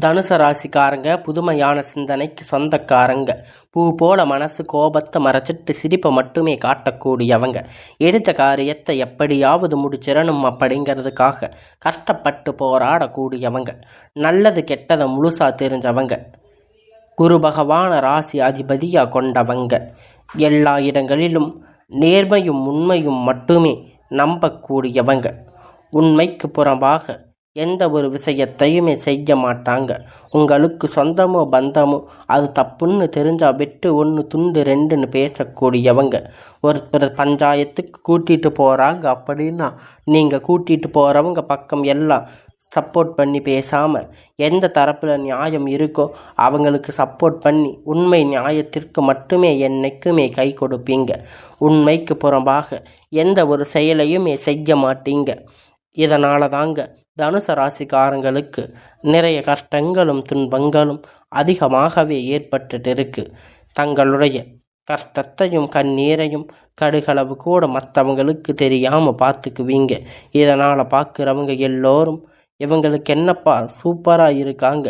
தனுசு ராசிக்காரங்க புதுமையான சிந்தனைக்கு சொந்தக்காரங்க. பூ போல மனசு கோபத்தை மறைச்சிட்டு சிரிப்பை மட்டுமே காட்டக்கூடியவங்க. எடுத்த காரியத்தை எப்படியாவது முடிச்சிடணும் அப்படிங்கிறதுக்காக கஷ்டப்பட்டு போராடக்கூடியவங்க. நல்லது கெட்டதை முழுசா தெரிஞ்சவங்க. குரு பகவான ராசி அதிபதியாக கொண்டவங்க. எல்லா இடங்களிலும் நேர்மையும் உண்மையும் மட்டுமே நம்பக்கூடியவங்க. உண்மைக்கு புறம்பாக எந்த ஒரு விஷயத்தையுமே செய்ய மாட்டாங்க. உங்களுக்கு சொந்தமோ பந்தமோ அது தப்புன்னு தெரிஞ்சால் விட்டு ஒன்று துண்டு ரெண்டுன்னு பேசக்கூடியவங்க. ஒருத்தர் பஞ்சாயத்துக்கு கூட்டிகிட்டு போகிறாங்க அப்படின்னா நீங்கள் கூட்டிகிட்டு போகிறவங்க பக்கம் எல்லாம் சப்போர்ட் பண்ணி பேசாமல் எந்த தரப்பில் நியாயம் இருக்கோ அவங்களுக்கு சப்போர்ட் பண்ணி உண்மை நியாயத்திற்கு மட்டுமே என்னைக்குமே கை கொடுப்பீங்க. உண்மைக்கு புறம்பாக எந்த ஒரு செயலையுமே செய்ய மாட்டீங்க. இதனால தாங்க தனுசு ராசிக்காரங்களுக்கு நிறைய கஷ்டங்களும் துன்பங்களும் அதிகமாகவே ஏற்பட்டுட்டு இருக்கு தங்களுடைய கஷ்டத்தையும் கண்ணீரையும் கடுகளவு கூட மற்றவங்களுக்கு தெரியாமல் பார்த்துக்குவீங்க. இதனால் பார்க்குறவங்க எல்லோரும் இவங்களுக்கு என்னப்பா சூப்பராக இருக்காங்க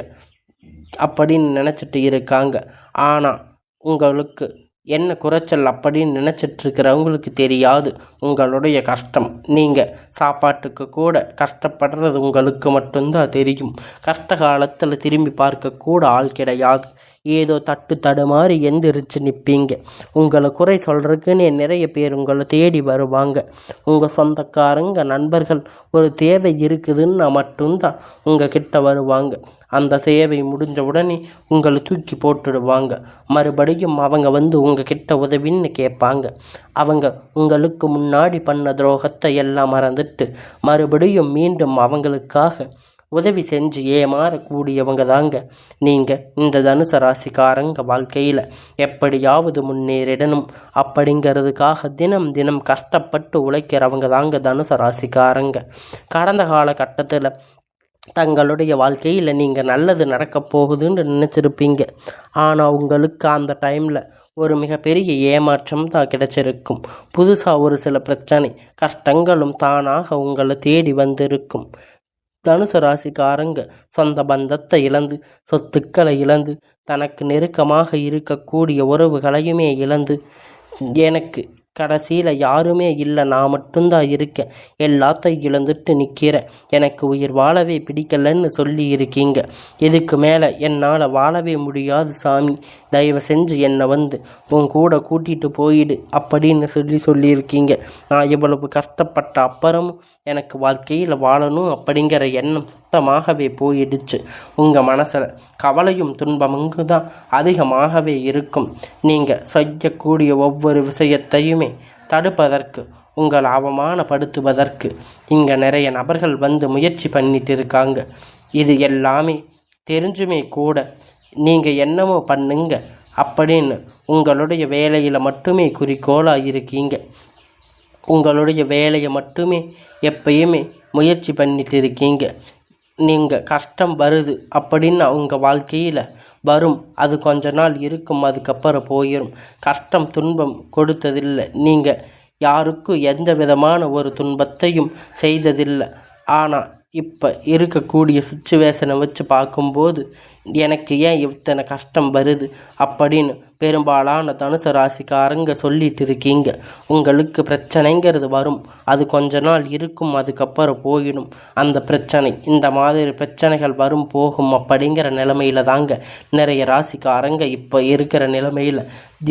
அப்படின்னு நினச்சிட்டு இருக்காங்க. ஆனால் உங்களுக்கு என்ன குறைச்சல் அப்படின்னு நினச்சிட்ருக்கிறவங்களுக்கு தெரியாது. உங்களுடைய கஷ்டம். நீங்கள் சாப்பாட்டுக்கு கூட கஷ்டப்படுறது உங்களுக்கு மட்டும்தான் தெரியும். கஷ்ட காலத்தில் திரும்பி பார்க்கக்கூட ஆள் கிடையாது. ஏதோ தட்டு தடுமாறி எந்திரிச்சு நிற்பீங்க உங்களை குறை சொல்கிறதுக்குன்னு நிறைய பேர் உங்களை தேடி வருவாங்க. உங்கள் சொந்தக்காரங்க நண்பர்கள் ஒரு தேவை இருக்குதுன்னா மட்டும்தான் உங்கள் கிட்ட வருவாங்க. அந்த சேவை முடிஞ்ச உடனே உங்களை தூக்கி போட்டுடுவாங்க. மறுபடியும் அவங்க வந்து உங்கள் கிட்ட உதவின்னு கேட்பாங்க. அவங்க உங்களுக்கு முன்னாடி பண்ண துரோகத்தை எல்லாம் மறந்துட்டு மறுபடியும் மீண்டும் அவங்களுக்காக உதவி செஞ்சு ஏமாறக்கூடியவங்க தாங்க நீங்கள் இந்த தனுச ராசிக்காரங்க வாழ்க்கையில் எப்படியாவது முன்னேறிடணும். அப்படிங்கிறதுக்காக தினம் தினம் கஷ்டப்பட்டு உழைக்கிறவங்க தாங்க தனுச ராசிக்காரங்க. கடந்த காலகட்டத்தில் தங்களுடைய வாழ்க்கையில் நீங்கள் நல்லது நடக்கப் போகுதுன்னு நினச்சிருப்பீங்க. ஆனால் உங்களுக்கு அந்த டைமில் ஒரு மிகப்பெரிய ஏமாற்றம் தான் கிடைச்சிருக்கும். புதுசாக ஒரு சில பிரச்சனை கஷ்டங்களும் தானாக உங்களை தேடி வந்திருக்கும். தனுசு ராசிக்காரங்க சொந்த பந்தத்தை இழந்து சொத்துக்களை இழந்து தனக்கு நெருக்கமாக இருக்கக்கூடிய உறவுகளையுமே இழந்து எனக்கு கடைசியில் யாருமே இல்லை நான் மட்டும்தான் இருக்கேன். எல்லாத்தையும் இழந்துட்டு நிற்கிறேன் எனக்கு உயிர் வாழவே பிடிக்கலன்னு சொல்லி இருக்கீங்க இதுக்கு மேலே என்னால் வாழவே முடியாது சாமி. தயவு செஞ்சு என்னை வந்து உன் கூட கூட்டிகிட்டு போயிடு அப்படின்னு சொல்லி சொல்லியிருக்கீங்க. நான் இவ்வளவு கஷ்டப்பட்ட அப்புறமும் எனக்கு வாழ்க்கையில் வாழணும் அப்படிங்கிற எண்ணம் சுத்தமாகவே போயிடுச்சு. உங்கள் மனசில் கவலையும் துன்பமுங்கு தான் அதிகமாகவே இருக்கும். நீங்கள் செய்யக்கூடிய ஒவ்வொரு விஷயத்தையும் தடுப்பதற்கு உங்கள் அவமானப்படுத்துவதற்கு. இங்கே நிறைய நபர்கள் வந்து முயற்சி பண்ணிட்டு இருக்காங்க இது எல்லாமே தெரிஞ்சுமே கூட நீங்கள் என்னமோ பண்ணுங்க அப்படின்னு உங்களுடைய வேலையில் மட்டுமே குறிக்கோளாக இருக்கீங்க. உங்களுடைய வேலையை மட்டுமே எப்பயுமே முயற்சி பண்ணிட்டு இருக்கீங்க நீங்கள் கஷ்டம் வருது அப்படின்னு உங்கள் வாழ்க்கையில் வரும். அது கொஞ்ச நாள் இருக்கும் அதுக்கப்புறம் போயிடும் கஷ்டம் துன்பம் கொடுத்ததில்லை. நீங்கள் யாருக்கும் எந்த விதமான ஒரு துன்பத்தையும் செய்ததில்லை. ஆனால் இப்போ இருக்கக்கூடிய சுச்சுவேஷனை வச்சு பார்க்கும்போது எனக்கு ஏன் இத்தனை கஷ்டம் வருது அப்படின்னு பெரும்பாலான தனுசு ராசிக்காரங்க சொல்லிட்டு இருக்கீங்க. உங்களுக்கு பிரச்சனைங்கிறது வரும். அது கொஞ்ச நாள் இருக்கும் அதுக்கப்புறம் போயிடும். அந்த பிரச்சனை இந்த மாதிரி பிரச்சனைகள் வரும் போகும் அப்படிங்கிற நிலமையில தாங்க நிறைய ராசிக்காரங்க இப்போ இருக்கிற நிலைமையில்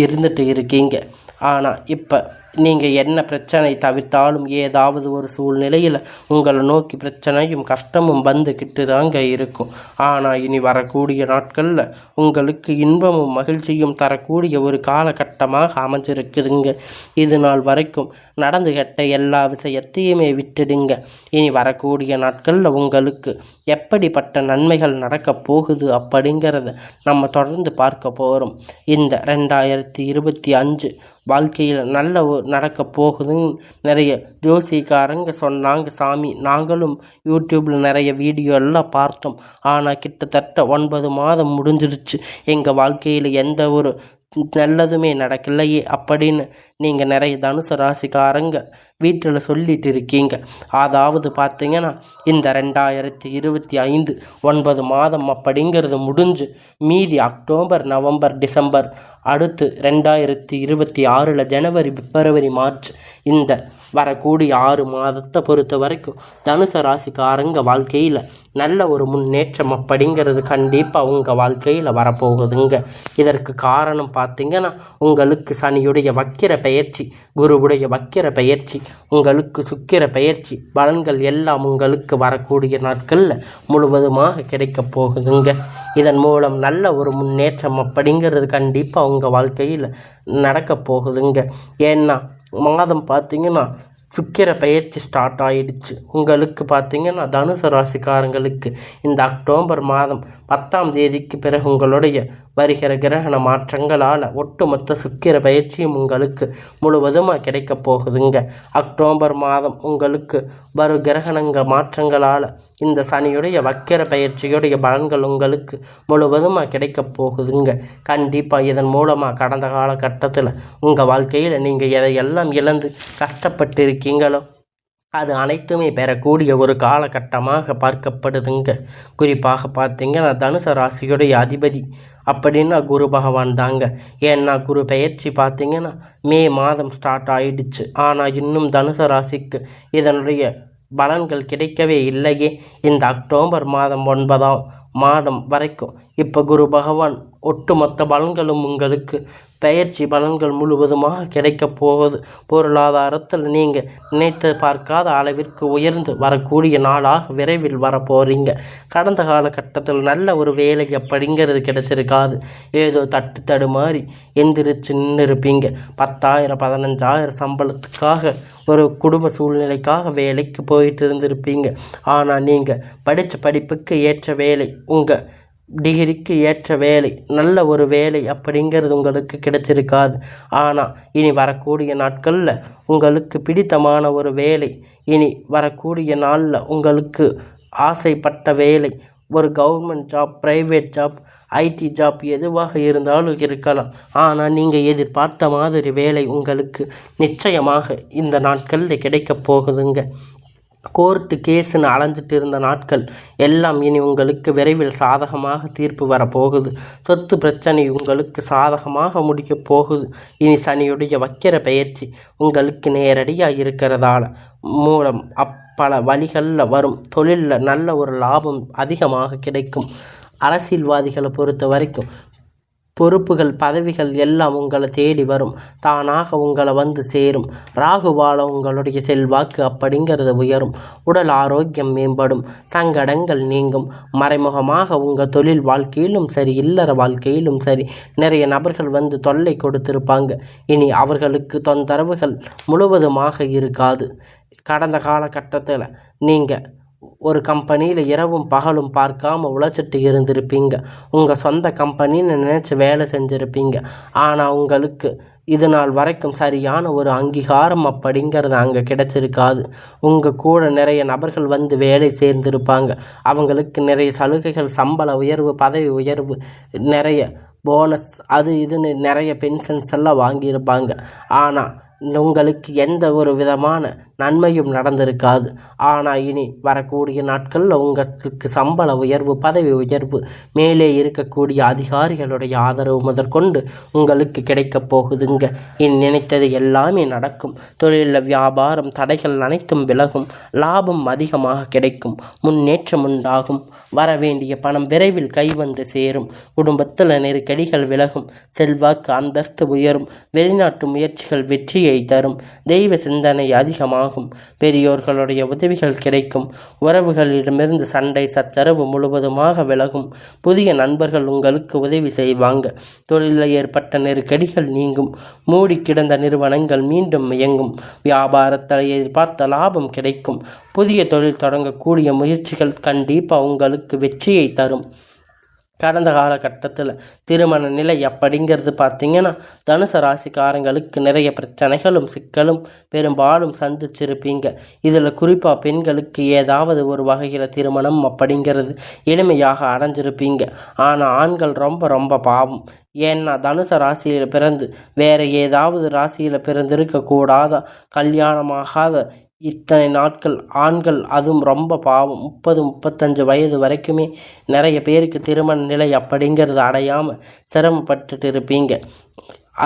இருந்துட்டு இருக்கீங்க. ஆனால் இப்போ நீங்கள் என்ன பிரச்சனை தவிர்த்தாலும் ஏதாவது ஒரு சூழ்நிலையில் உங்களை நோக்கி பிரச்சனையும் கஷ்டமும் வந்துக்கிட்டு தாங்க இருக்கும். ஆனால் இனி வரக்கூடிய நாட்களில் உங்களுக்கு இன்பமும் மகிழ்ச்சியும் தரக்கூடிய ஒரு காலகட்டமாக அமைஞ்சிருக்குதுங்க. இது நாள் வரைக்கும் நடந்து கெட்ட எல்லா விஷயத்தையுமே விட்டுடுங்க. இனி வரக்கூடிய நாட்களில் உங்களுக்கு எப்படிப்பட்ட நன்மைகள் நடக்கப் போகுது அப்படிங்கிறத நம்ம தொடர்ந்து பார்க்க போகிறோம் இந்த ரெண்டாயிரத்தி இருபத்தி அஞ்சு வாழ்க்கையில் நல்ல நடக்க போகுதுன்னு நிறைய ஜோசிக்காரங்க சொன்னாங்க சாமி. நாங்களும் யூடியூப்பில் நிறைய வீடியோ எல்லாம் பார்த்தோம். ஆனால் கிட்டத்தட்ட ஒன்பது மாதம் முடிஞ்சிருச்சு. எங்கள் வாழ்க்கையில் எந்த ஒரு நல்லதுமே நடக்கலையே அப்படின்னு நீங்கள் நிறைய தனுசு ராசிக்காரங்க வீட்டில் சொல்லிட்டு இருக்கீங்க. அதாவது பார்த்தீங்கன்னா இந்த ரெண்டாயிரத்தி இருபத்தி ஐந்து ஒன்பது மாதம் அப்படிங்கிறது முடிஞ்சு மீதி அக்டோபர் நவம்பர் டிசம்பர் அடுத்து ரெண்டாயிரத்தி இருபத்தி ஆறில் ஜனவரி பிப்ரவரி மார்ச் இந்த வரக்கூடிய ஆறு மாதத்தை பொறுத்த வரைக்கும் தனுச ராசிக்காரங்க வாழ்க்கையில் நல்ல ஒரு முன்னேற்றம் அப்படிங்கிறது கண்டிப்பாக உங்கள் வாழ்க்கையில் வரப்போகுதுங்க. இதற்கு காரணம் பார்த்தீங்கன்னா உங்களுக்கு சனியுடைய வக்கிர பயிற்சி குருவுடைய வக்கிர பயிற்சி உங்களுக்கு சுக்கிர பயிற்சி பலன்கள் எல்லாம் உங்களுக்கு வரக்கூடிய நாட்களில் முழுவதுமாக கிடைக்கப் போகுதுங்க. இதன் மூலம் நல்ல ஒரு முன்னேற்றம் அப்படிங்கிறது கண்டிப்பாக உங்கள் வாழ்க்கையில் நடக்கப் போகுதுங்க. ஏன்னா மாதம் பார்த்தீங்கன்னா சுக்கிர பயிற்சி ஸ்டார்ட் ஆயிடுச்சு. உங்களுக்கு பார்த்தீங்கன்னா தனுசு ராசிக்காரங்களுக்கு இந்த அக்டோபர் மாதம் பத்தாம் தேதிக்கு பிறகு உங்களுடைய வருகிற கிரகண மாற்றங்களால் ஒட்டுமொத்த சுக்கிர பயிற்சியும் உங்களுக்கு முழுவதுமாக கிடைக்கப் போகுதுங்க. அக்டோபர் மாதம் உங்களுக்கு வரும் கிரகணங்க மாற்றங்களால் இந்த சனியுடைய வக்கிர பயிற்சியுடைய பலன்கள் உங்களுக்கு முழுவதுமாக கிடைக்கப் போகுதுங்க. கண்டிப்பாக இதன் மூலமாக கடந்த காலகட்டத்தில் உங்கள் வாழ்க்கையில் நீங்கள் எதையெல்லாம் இழந்து கஷ்டப்பட்டு இருக்கீங்களோ அது அனைத்துமே பெறக்கூடிய ஒரு காலகட்டமாக பார்க்கப்படுதுங்க. குறிப்பாக பார்த்தீங்கன்னா தனுச ராசியுடைய அதிபதி அப்படின்னா குரு பகவான் தாங்க. ஏன்னா குரு பெயர்ச்சி பார்த்தீங்கன்னா மே மாதம் ஸ்டார்ட் ஆயிடுச்சு. ஆனால் இன்னும் தனுச ராசிக்கு இதனுடைய பலன்கள் கிடைக்கவே இல்லையே. இந்த அக்டோபர் மாதம் ஒன்பதாம் மாதம் வரைக்கும் இப்போ குரு பகவான் ஒட்டுமொத்த பலன்களும் உங்களுக்கு பயிற்சி பலன்கள் முழுவதுமாக கிடைக்கப் போகுது பொருளாதாரத்தில் நீங்கள் நினைத்து பார்க்காத அளவிற்கு உயர்ந்து வரக்கூடிய நாளாக விரைவில் வரப்போகிறீங்க கடந்த காலகட்டத்தில் நல்ல ஒரு வேலை அப்படிங்கிறது கிடைச்சிருக்காது. ஏதோ தட்டு தடுமாறி எந்திரிச்சு நின்று இருப்பீங்க பத்தாயிரம் பதினஞ்சாயிரம் சம்பளத்துக்காக ஒரு குடும்ப சூழ்நிலைக்காக வேலைக்கு போயிட்டு இருந்திருப்பீங்க. ஆனால் நீங்கள் படித்த படிப்புக்கு ஏற்ற வேலை உங்கள் டிகிரிக்கு ஏற்ற வேலை நல்ல ஒரு வேலை அப்படிங்கிறது உங்களுக்கு கிடைச்சிருக்காது ஆனால் இனி வரக்கூடிய நாட்களில் உங்களுக்கு பிடித்தமான ஒரு வேலை இனி வரக்கூடிய நாளில் உங்களுக்கு ஆசைப்பட்ட வேலை ஒரு government job private job IT job எதுவாக இருந்தாலும் இருக்கலாம். ஆனால் நீங்கள் எதிர்பார்த்த மாதிரி வேலை உங்களுக்கு நிச்சயமாக இந்த நாட்களில் கிடைக்கப் போகுதுங்க. கோர்ட்டு கேஸுன்னு அலைஞ்சிட்டு இருந்த நாட்கள் எல்லாம் இனி உங்களுக்கு விரைவில் சாதகமாக தீர்ப்பு வரப்போகுது. சொத்து பிரச்சனை உங்களுக்கு சாதகமாக முடிக்கப் போகுது. இனி சனியுடைய வக்கிர பயிற்சி உங்களுக்கு நேரடியாக இருக்கிறதால மூலம் அப்பல வழிகளில் வரும் தொழிலில் நல்ல ஒரு லாபம் அதிகமாக கிடைக்கும். அரசியல்வாதிகளை பொறுத்த வரைக்கும் பொறுப்புகள் பதவிகள் எல்லாம் உங்களை தேடி வரும். தானாக உங்களை வந்து சேரும். ராகுவால உங்களுடைய செல்வாக்கு அப்படிங்கிறது உயரும். உடல் ஆரோக்கியம் மேம்படும். சங்கடங்கள் நீங்கும். மறைமுகமாக உங்கள் தொழில் வாழ்க்கையிலும் சரி இல்லற வாழ்க்கையிலும் சரி நிறைய நபர்கள் வந்து தொல்லை கொடுத்திருப்பாங்க. இனி அவர்களுக்கு தொந்தரவுகள் முழுவதுமாக இருக்காது. கடந்த காலகட்டத்தில் நீங்கள் ஒரு கம்பெனியில் இரவும் பகலும் பார்க்காம உழைச்சிட்டு இருந்திருப்பீங்க. உங்கள் சொந்த கம்பெனின்னு நினச்சி வேலை செஞ்சுருப்பீங்க. ஆனால் உங்களுக்கு இது நாள் வரைக்கும் சரியான ஒரு அங்கீகாரம் அப்படிங்கிறது அங்கே கிடைச்சிருக்காது. உங்கள் கூட நிறைய நபர்கள் வந்து வேலை சேர்ந்திருப்பாங்க. அவங்களுக்கு நிறைய சலுகைகள் சம்பள உயர்வு பதவி உயர்வு நிறைய போனஸ் அது இதுன்னு நிறைய பென்ஷன்ஸ் எல்லாம் வாங்கியிருப்பாங்க. ஆனால் உங்களுக்கு எந்த ஒரு விதமான நன்மையும் நடந்திருக்காது. ஆனால் இனி வரக்கூடிய நாட்களில் உங்களுக்கு சம்பள உயர்வு பதவி உயர்வு மேலே இருக்கக்கூடிய அதிகாரிகளுடைய ஆதரவு முதற்கொண்டு உங்களுக்கு கிடைக்கப் போகுதுங்க. இனி நினைத்தது எல்லாமே நடக்கும். தொழிலில் வியாபாரம் தடைகள் அனைத்தும் விலகும். லாபம் அதிகமாக கிடைக்கும். முன்னேற்றம் உண்டாகும். வரவேண்டிய பணம் விரைவில் கைவந்து சேரும். குடும்பத்தில் நெருக்கடிகள் விலகும். செல்வாக்கு அந்தஸ்து உயரும். வெளிநாட்டு முயற்சிகள் வெற்றியை தரும். தெய்வ சிந்தனை அதிகமாகும். பெரியோர்களுடைய உதவிகள் கிடைக்கும். உறவுகளிடமிருந்து சண்டை சச்சரவு முழுவதுமாக விலகும். புதிய நண்பர்கள் உங்களுக்கு உதவி செய்வாங்க. தொழிலில் ஏற்பட்ட நெருக்கடிகள் நீங்கும். மூடி கிடந்த நிறுவனங்கள் மீண்டும் இயங்கும். வியாபாரத்தில் எதிர்பார்த்த லாபம் கிடைக்கும். புதிய தொழில் தொடங்கக்கூடிய முயற்சிகள் கண்டிப்பாக உங்களுக்கு வெற்றியை தரும். கடந்த காலகட்டத்தில் திருமண நிலை அப்படிங்கிறது பார்த்தீங்கன்னா தனுசு ராசிக்காரங்களுக்கு நிறைய பிரச்சனைகளும் சிக்கலும் பெரும்பாலும் சந்திச்சிருப்பீங்க. இதில் குறிப்பாக பெண்களுக்கு ஏதாவது ஒரு வகையில் திருமணம் அப்படிங்கிறது எளிமையாக அடைஞ்சிருப்பீங்க. ஆனால் ஆண்கள் ரொம்ப ரொம்ப பாவம். ஏன்னா தனுச ராசியில் பிறந்து வேறு ஏதாவது ராசியில் பிறந்திருக்கக்கூடாத? கல்யாணமாகாத இத்தனை நாட்கள் ஆண்கள் அதுவும் ரொம்ப பாவம். முப்பது முப்பத்தஞ்சு வயது வரைக்குமே நிறைய பேருக்கு திருமண நிலை அப்படிங்கிறது அடையாமல் சிரமப்பட்டுட்டு இருப்பீங்க.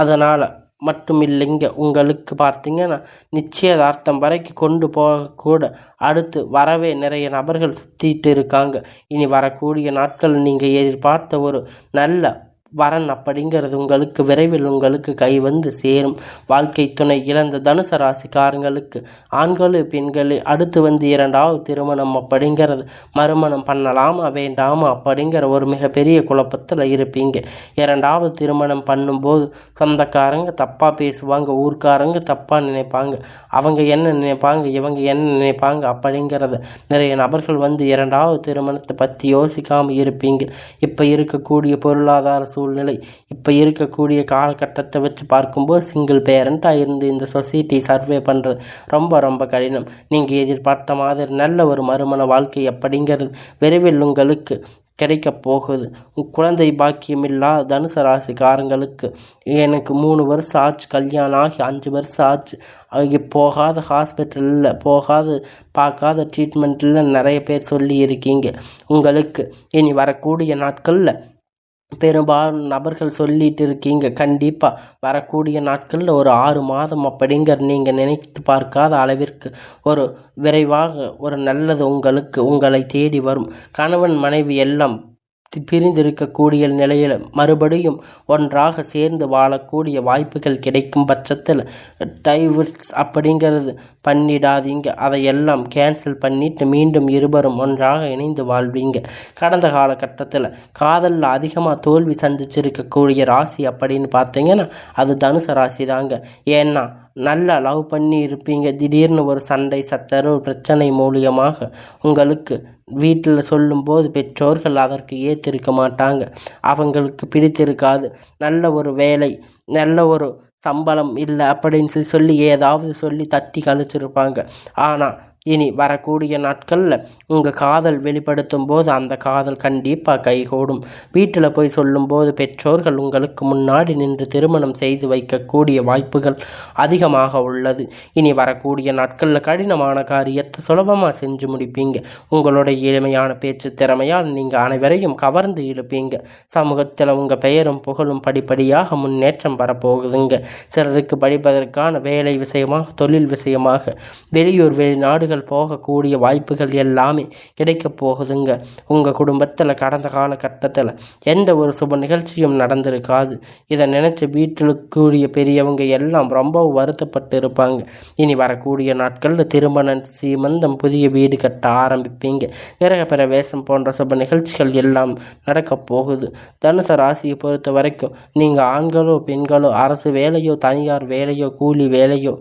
அதனால் மட்டும் இல்லைங்க உங்களுக்கு பார்த்தீங்கன்னா நிச்சயதார்த்தம் வரைக்கும் கொண்டு போகக்கூட அடுத்து வரவே நிறைய நபர்கள் சுற்றிட்டு இருக்காங்க. இனி வரக்கூடிய நாட்கள் நீங்கள் எதிர்பார்த்த ஒரு நல்ல வரன் அப்படிங்கிறது உங்களுக்கு விரைவில் உங்களுக்கு கை வந்து சேரும். வாழ்க்கை துணை இழந்த தனுசு ராசிக்காரங்களுக்கு ஆண்களும் பெண்களே அடுத்து வந்து இரண்டாவது திருமணம் அப்படிங்கிறது மறுமணம் பண்ணலாமா வேண்டாமா அப்படிங்கிற ஒரு மிகப்பெரிய குழப்பத்தில் இருப்பீங்க. இரண்டாவது திருமணம் பண்ணும்போது சொந்தக்காரங்க தப்பாக பேசுவாங்க ஊர்க்காரங்க தப்பாக நினைப்பாங்க அவங்க என்ன நினைப்பாங்க இவங்க என்ன நினைப்பாங்க அப்படிங்கிறத நிறைய நபர்கள் வந்து இரண்டாவது திருமணத்தை பற்றி யோசிக்காமல் இருப்பீங்க. இப்போ இருக்கக்கூடிய பொருளாதார சூழ்நிலை. இப்போ இருக்கக்கூடிய காலகட்டத்தை வச்சு பார்க்கும்போது சிங்கிள் பேரண்ட்டாக இருந்து இந்த சொசைட்டி சர்வே பண்ணுறது ரொம்ப ரொம்ப கடினம். நீங்கள் எதிர்பார்த்த மாதிரி நல்ல ஒரு மறுமண வாழ்க்கை அப்படிங்கிறது விரைவில் உங்களுக்கு கிடைக்கப் போகுது. குழந்தை பாக்கியமில்லா தனுசு ராசிக்காரங்களுக்கு. எனக்கு மூணு வருஷம் ஆச்சு கல்யாணம் ஆகி அஞ்சு வருஷம் ஆச்சு. அங்கே போகாத ஹாஸ்பிட்டலில் போகாத பார்க்காத ட்ரீட்மெண்ட்டில் நிறைய பேர் சொல்லி இருக்கீங்க உங்களுக்கு இனி வரக்கூடிய நாட்களில் பெரும்பாலும் நபர்கள் சொல்லிட்டு இருக்கீங்க. கண்டிப்பாக வரக்கூடிய நாட்களில் ஒரு ஆறு மாதம் அப்படிங்கிற நீங்கள் நினைத்து பார்க்காத அளவிற்கு ஒரு விரைவாக ஒரு நல்லது உங்களுக்கு உங்களை தேடி வரும். கணவன் மனைவி எல்லாம் பிரிந்திருக்கக்கூடிய நிலையில் மறுபடியும் ஒன்றாக சேர்ந்து வாழக்கூடிய வாய்ப்புகள் கிடைக்கும் பட்சத்தில் டைவர்ஸ் அப்படிங்கிறது பண்ணிடாதீங்க. அதையெல்லாம் கேன்சல் பண்ணிட்டு மீண்டும் இருவரும் ஒன்றாக இணைந்து வாழ்வீங்க. கடந்த காலகட்டத்தில் காதலில் அதிகமாக தோல்வி சந்திச்சிருக்கக்கூடிய ராசி அப்படின்னு பார்த்தீங்கன்னா அது தனுசு ராசி தாங்க ஏன்னா நல்லா லவ் பண்ணி இருப்பீங்க திடீர்னு ஒரு சண்டை சச்சரவு பிரச்சனை மூலியமாக உங்களுக்கு வீட்டில் சொல்லும்போது பெற்றோர்கள் அதற்கு ஏற்றிருக்க மாட்டாங்க. அவங்களுக்கு பிடித்திருக்காது. நல்ல ஒரு வேலை நல்ல ஒரு சம்பளம் இல்லை அப்படின்னு சொல்லி ஏதாவது சொல்லி தட்டி கழிச்சிருப்பாங்க. ஆனால் இனி வரக்கூடிய நாட்களில் உங்கள் காதல் வெளிப்படுத்தும் போது அந்த காதல் கண்டிப்பாக கைகூடும். வீட்டில் போய் சொல்லும்போது பெற்றோர்கள் உங்களுக்கு முன்னாடி நின்று திருமணம் செய்து வைக்கக்கூடிய வாய்ப்புகள் அதிகமாக உள்ளது. இனி வரக்கூடிய நாட்களில் கடினமான காரியத்தை சுலபமாக செஞ்சு முடிப்பீங்க. உங்களுடைய எளிமையான பேச்சு திறமையால் நீங்கள் அனைவரையும் கவர்ந்து இழுப்பீங்க. சமூகத்தில் உங்கள் பெயரும் புகழும் படிப்படியாக முன்னேற்றம் வரப்போகுதுங்க. சிலருக்கு படிப்பதற்கான வேலை விஷயமாக தொழில் விஷயமாக வெளியூர் வெளிநாடுகள் நீங்கள் போகக்கூடிய வாய்ப்புகள் எல்லாமே கிடைக்க போகுதுங்க. உங்கள் குடும்பத்தில் கடந்த காலகட்டத்தில் எந்த ஒரு சுப நிகழ்ச்சியும் நடந்திருக்காது. இதை நினச்சி வீட்டில் கூடிய பெரியவங்க எல்லாம் ரொம்ப வருத்தப்பட்டு இருப்பாங்க இனி வரக்கூடிய நாட்களில் திருமணம் சீமந்தம் புதிய வீடு கட்ட ஆரம்பிப்பீங்க. கிரக வேஷம் போன்ற சுப நிகழ்ச்சிகள் எல்லாம் நடக்கப் போகுது. தனுச ராசியை பொறுத்த வரைக்கும் நீங்கள் ஆண்களோ பெண்களோ அரசு வேலையோ தனியார் வேலையோ கூலி வேலையோ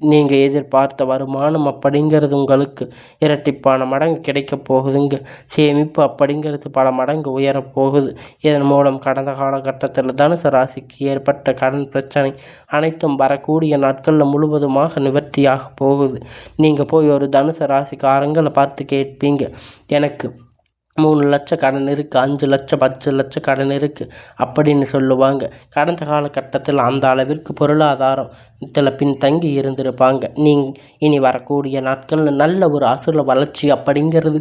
நீங்கள் எதிர்பார்த்த வருமானம் அப்படிங்கிறது உங்களுக்கு இரட்டிப்பான மடங்கு கிடைக்கப் போகுதுங்க. சேமிப்பு அப்படிங்கிறது பல மடங்கு உயரப்போகுது இதன் மூலம் கடந்த காலகட்டத்தில் தனுசு ராசிக்கு ஏற்பட்ட கடன் பிரச்சனை அனைத்தும் வரக்கூடிய நாட்களில் முழுவதுமாக நிவர்த்தியாக போகுது. நீங்கள் போய் ஒரு தனுசு ராசிக்காரங்களை பார்த்து கேட்பீங்க. எனக்கு மூணு லட்சம் கடன் இருக்குது அஞ்சு லட்சம் பத்து லட்சம் கடன் இருக்குது அப்படின்னு சொல்லுவாங்க. கடந்த காலகட்டத்தில் அந்த அளவிற்கு பொருளாதாரம் இதில் பின்தங்கி இருந்திருப்பாங்க. நீங் இனி வரக்கூடிய நாட்களில் நல்ல ஒரு அசுர வளர்ச்சி அப்படிங்கிறது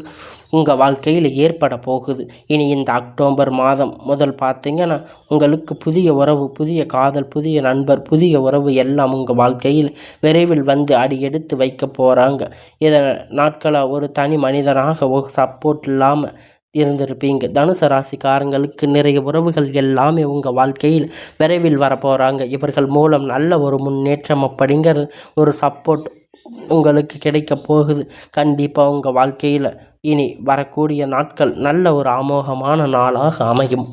உங்கள் வாழ்க்கையில் ஏற்பட போகுது. இனி இந்த அக்டோபர் மாதம் முதல் பார்த்தீங்கன்னா உங்களுக்கு புதிய உறவு புதிய காதல் புதிய நண்பர் புதிய உறவு எல்லாம் உங்கள் வாழ்க்கையில் விரைவில் வந்து அடி எடுத்து வைக்க போகிறாங்க இதை நாட்களாக ஒரு தனி மனிதனாக ஒரு சப்போர்ட் இல்லாமல் இருந்திருப்பீங்க. தனுசு ராசிக்காரங்களுக்கு நிறைய உறவுகள் எல்லாமே உங்கள் வாழ்க்கையில் விரைவில் வரப்போகிறாங்க இவர்கள் மூலம் நல்ல ஒரு முன்னேற்றம் அப்படிங்கிற ஒரு சப்போர்ட் உங்களுக்கு கிடைக்க போகுது. கண்டிப்பாக உங்கள் வாழ்க்கையில் இனி வரக்கூடிய நாட்கள் நல்ல ஒரு அமோகமான நாளாக அமையும்.